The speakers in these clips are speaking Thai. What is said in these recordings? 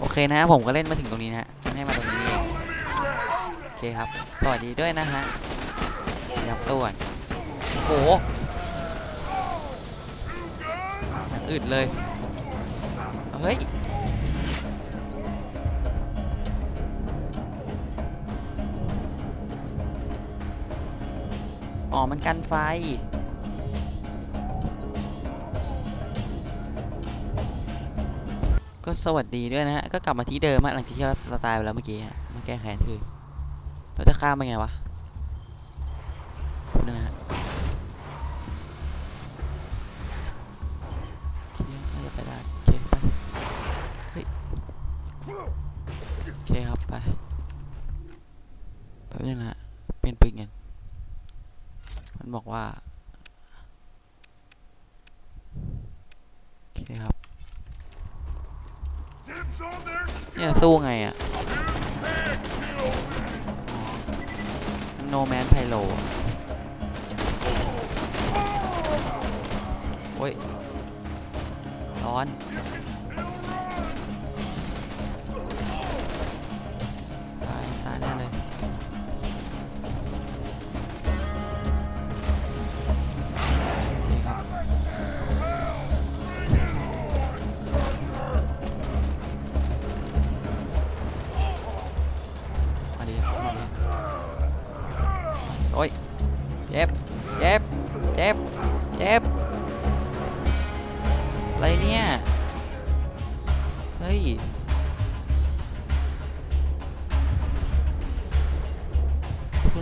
โอเคนะผมก็เล่นมาถึงตรงนี้นะฮะให้มาตรงนี้เองโอเคครับสวัสดีด้วยนะฮะยับตัวโอ้โหอย่างอึดเลยเฮ้ยอ๋อมันกันไฟ ก็สวัสดีด้วยนะฮะ ก็กลับมาที่เดิมฮะหลังที่เราสไตล์ไปแล้วเมื่อกี้ฮะมาแก้แค้นคือเราจะข้ามไปไงวะนั่นะฮะเคน่าจะไปได้เคไปเฮ้ยโอเคครับไปแป๊บนึงนะเป็นปืนกันมันบอกว่าโอเคครับ Dibs on จะสู้ไงอะโนแมนไพโลโอ้ย ร้อน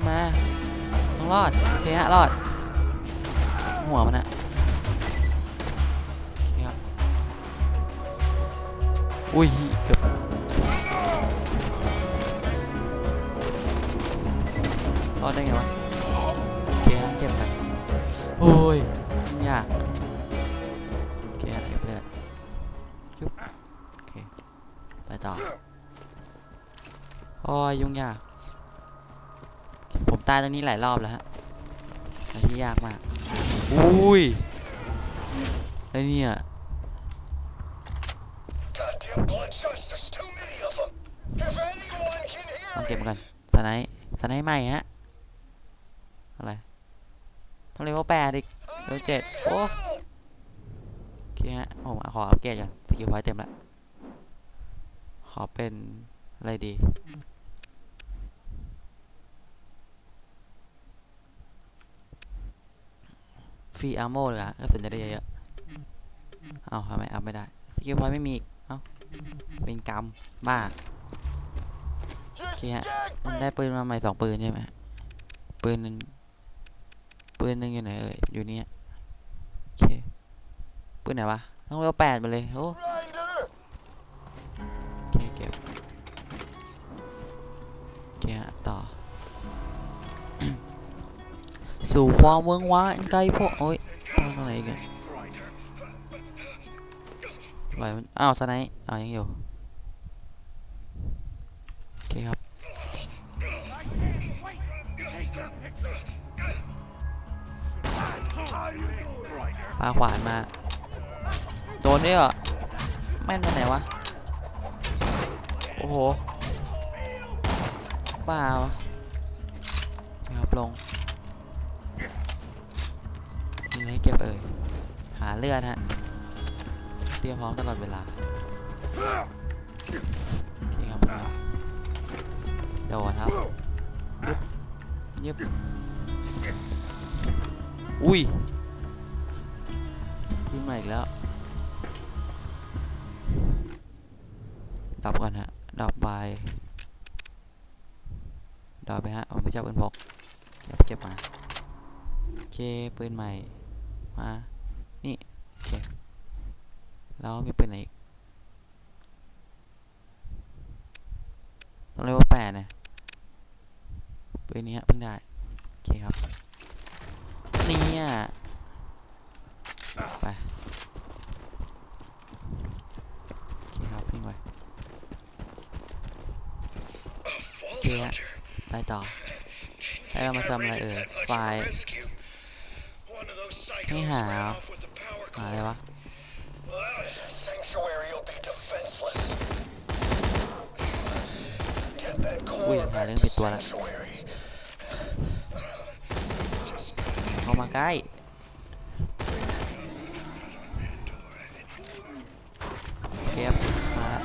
มาต้องรอดโอเคฮะรอด หัวมันอะโอเคครับอุ้ยเกือบรอดได้ไงวะโอเคฮะเก็บไปโอ้ยยุ่งยากโอเคฮะเก็บเลือดยุบโอเคไปต่อโอ้ยยุ่งยาก ตายตรงนี้หลายรอบแล้วฮะอันที่ยากมาก อุ้ยไอ้เนี่ยเอง hear เก็บมาก่อนสไนสไนใหม่ฮะ อะไร ต้องเรียกว่าแปดอีก I Đôi chết. need Ủa? help. โอเคฮะผมขออัปเกรดก่อนสกิลพอยต์เต็มแล้วขอเป็นอะไรดี รีอาร์โมเลยอะก็สนจะได้เยอะๆเอาทำไมอัพไม่ได้ สกิลพอยต์ไม่มีอีกเอ้าเป็นกรรมบ้า Just Yeah. stag มันได้ bang. ปืนมาใหม่สองปืนใช่ไหมปืนหนึ่งปืนหนึ่งอยู่ไหนเอ่ยอยู่เนี่ยโอเคปืนไหนวะต้องเวลแปดมาเลยโอ้ Rider. โอ สู่ความเมืองว้างอันไกลพวกโอ้ยตองตรงไหนอีกเนี่ยปล่อยมันอ้าวสไนป์อ้าวยังอยู่โอเคครับปาขวานมาโดนด้วยเหรอแม่นมาไหนวะ โอ้โหบ้าวะนะครับลง มีให้เก็บเอ่ยหาเลือดฮะเตรียมพร้อมตลอดเวลาโอเคครับโดนครับยึบยึบอุ้ยขึ้นมาอีกแล้วดับก่อนฮะดับไปดับไปฮะผมไปจับปืนพกเก็บเก็บมาโอเคปืนใหม่ มา นี่โอเคแล้วมีปืนไหนอีกต้องเรียกว่าแปดนะปืนนี้เพิ่งได้ โอเคครับเนี่ยไปโอเคครับวิ่งไป Vault Yeah. hunter. ไปต่อให้เรามาทำอะไรเอ่ยไฟล์ of those psychos Hey, ran how? off with the power หาอะไร cord. วะ Without it, Sanctuary will be defenseless. Ui, are thả back lên to bị tua lại. sanctuary. เข้ามาใกล้โอเคครับมาละ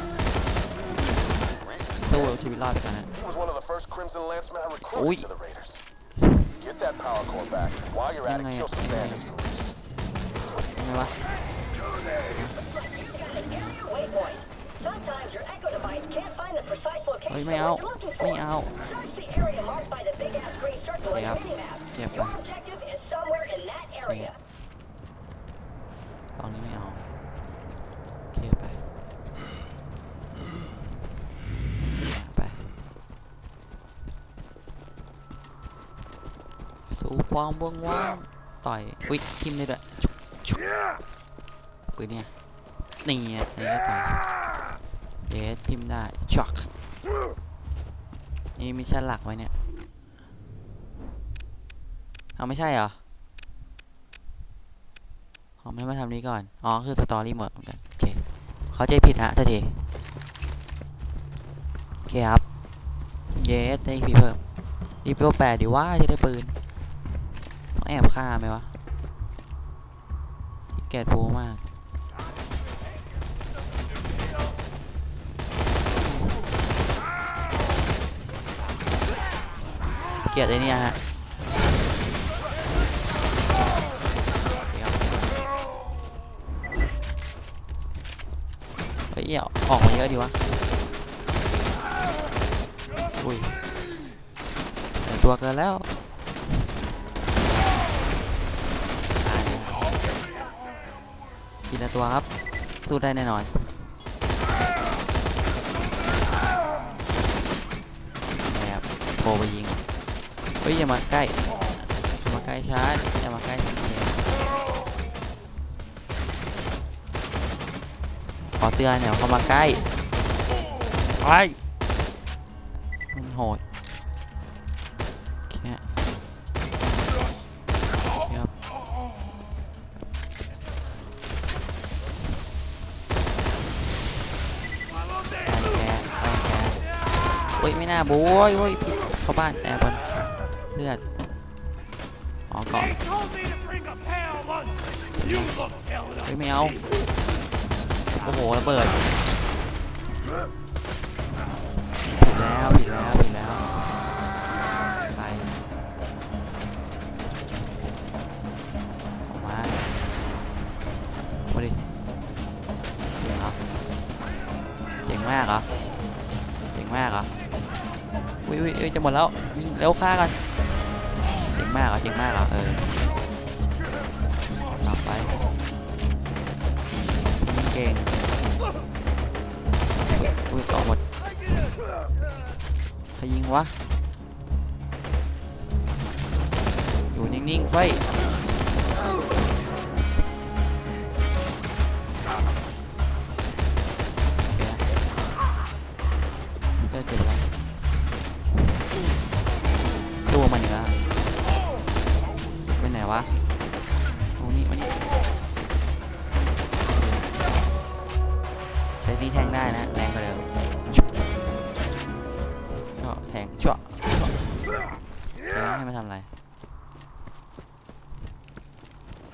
Reese is สู้ dead. ชีวิตรอดไปก่อนนะ He was power core back. While you're at it, kill some bandits for us. Sometimes your echo device can't find the precise location you're looking for. Search the area marked by the big ass green circle on your minimap. Your objective ความเบื้องว่างต่อยอุ้ยทิมได้ด้วยชุบชุบปืนเนี่ยนี่ไงนี่ก็ต่อยเยสทิมได้ช็อกนี่มิชชั่นหลักไว้เนี่ยเอาไม่ใช่เหรอผมไม่มาทำนี้ก่อน อ๋อ คือสตอรี่หมดเหมือนกัน โอเค เขาใจผิดฮะทันทีโอเคครับ เยสได้พีเพิ่มรีบไปแปดดีว่าจะได้ปืน แอบฆ่าไหมวะขี้เกลียดปูมากเกียดไอ้เนี่ยฮะเดี๋ยวเฮ้ยอาออกมาเยอะดีวะ อุ้ยตัวเกินแล้วตายแล้ว กินละตัวครับ สู้ได้แน่นอนแบบโผล่ไปยิง เฮ้ยอย่ามาใกล้มาใกล้ชาร์จอย่ามาใกล้ฉันเลยขอเตือนเนี่ยเข้ามาใกล้ไอ้มันโหด โอ้ยไม่น่าบูโอ้ยโอ้ยผิดเข้าบ้านแอร์บอลเลือดอ๋อก่อนเฮ้ยไม่เอาโอ้โหระเบิดผิดแล้วผิดแล้ว มากเหรอเจ๋งมากเหรออุ้ยอุ้ยจะหมดแล้วยิงเร็วฆ่ากันเจ๋งมากเหรอเจ๋งมากเหรอเออหลับไปเก่งอุ้ยต่อหมดใครยิงวะอยู่นิ่งๆไฟ เลิกเก็บแล้วตัวมันอยู่แล้วไปไหนวะตรงนี้มานี่ใช้นี่แทงได้นะแรงกว่าเดิมก็แทงชั่วเดี๋ยวให้มาทำอะไร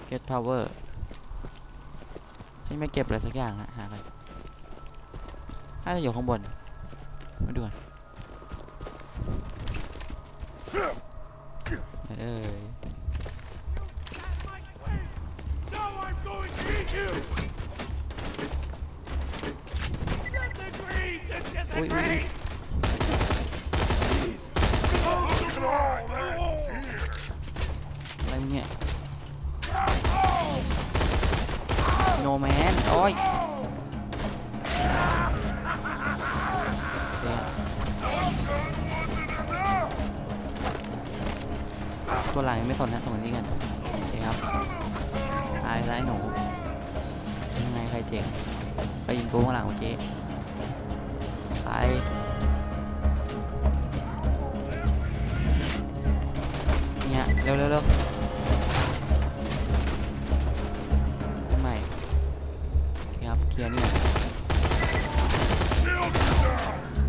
get power ให้ไม่เก็บอะไรสักอย่างนะหากันน่าจะอยู่ข้างบน มาดูก่อนเอ้ย Now I'm going to eat you. Let's agree to อุ้ยอุ้ย disagree. อะ ตายแล้วไอ้หนูยังไงใครเจ๋งไปยิงกูข้างหลังเมื่อกี้ไปเนี่ยเร็วเร็วเร็วใหม่ครับเคลียร์นี่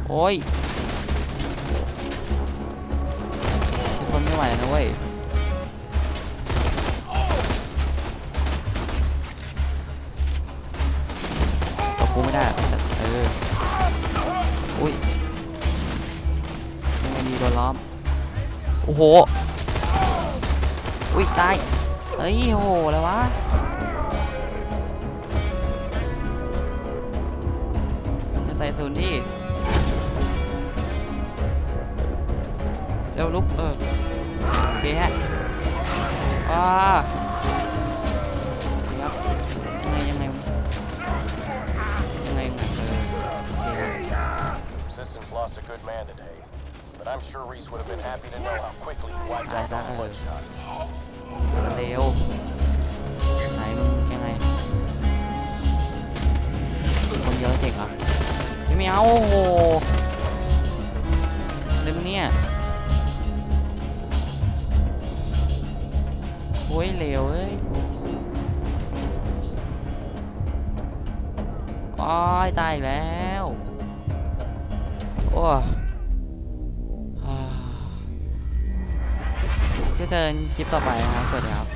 โอ้ยไม่ไหวนะเว้ย โอ้โหอุ้ยตายเฮ้ยโหอะไรวะอย่าใส่ศูนย์ดิเร็วลุกเออโอเคฮะว้าครับยังไงยังไงยังไงยังไงเออโอเค Resistance lost a good man today, I'm sure Reese would have been happy to know how quickly you wiped out those Aye, bloodshots. เร็วไหนมึงยังไงคนเยอะเจ๋งเหรอไม่เอาโอ้โหอะไรมึงเนี่ยโอ้ยเร็วเอ้ยอ้ายตายอีกแล้วโอ้อ่าเจอคลิปต่อไปนะครับ สวัสดีครับ